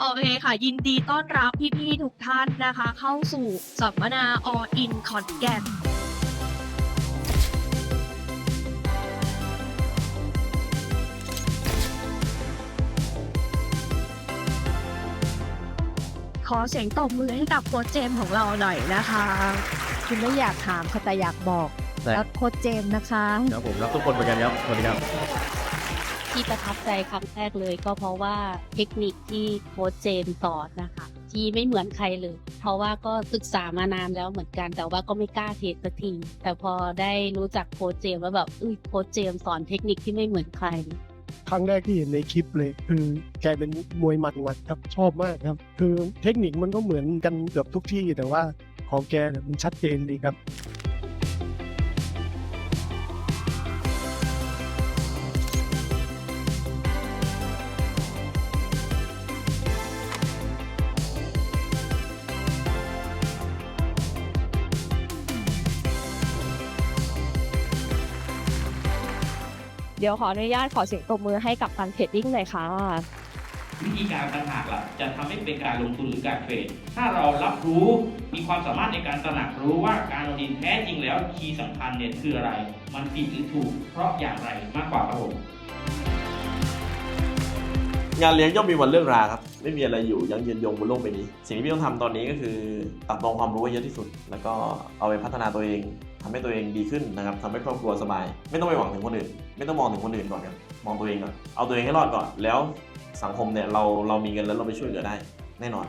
โอเคค่ะ ยินดีต้อนรับพี่ๆทุกท่านนะคะ เข้าสู่สัมมนา All in ขอนแก่นขอเสียงตบมือให้กับโค้ชเจมส์ของเราหน่อยนะคะคือไม่อยากถามค่ะแต่อยากบอกได้แล้วโค้ชเจมส์นะคะ ครับผมรักทุกคนเหมือนกันครับสวัสดีครับ ที่ประทับใจครั้งแรกเลยก็เพราะว่าเทคนิคที่โค้ชเจมสอนนะคะ ที่ไม่เหมือนใครเลย เพราะว่าก็ศึกษามานานแล้วเหมือนกัน แต่ว่าก็ไม่กล้าเทสสักทีแต่พอได้รู้จักโค้ชเจมแล้วแบบอุ้ยโค้ชเจมสอนเทคนิคที่ไม่เหมือนใครครั้งแรกที่เห็นในคลิปเลย คือแกเป็นมวยหมัดหมัดครับชอบมากครับ คือเทคนิคมันก็เหมือนกันเกือบทุกที่แต่ว่าของแกมันชัดเจนดีครับ เดี๋ยวขออนุญาตขอเสียงตบมือให้กับฟันเทรดดิ้งเลยค่ะ วิธีการต่างหากล่ะจะทำให้เป็นการลงทุนหรือการเทรด ถ้าเรารับรู้มีความสามารถในการตระหนักรู้ว่าการลงทุนแท้จริงแล้วคีย์สำคัญเนี่ยคืออะไร มันผิดหรือถูก เพราะอย่างไรมากกว่าครับผมงานเลี้ยงย่อมมีวันเลิกราครับ ไม่มีอะไรอยู่ยั้งยืนยงบนโลกใบนี้ สิ่งที่พี่ต้องทำตอนนี้ก็คือตัดตรงความรู้ให้เยอะที่สุด แล้วก็เอาไปพัฒนาตัวเอง ทำให้ตัวเองดีขึ้นนะครับทำให้ครอบครัวสบาย ไม่ต้องไปหวังถึงคนอื่น ไม่ต้องมองถึงคนอื่นก่อนครับมองตัวเองก่อนเอาตัวเองให้รอดก่อน แล้วสังคมเนี่ยเราเรามีเงินแล้วเราไปช่วยเหลือได้ แน่นอน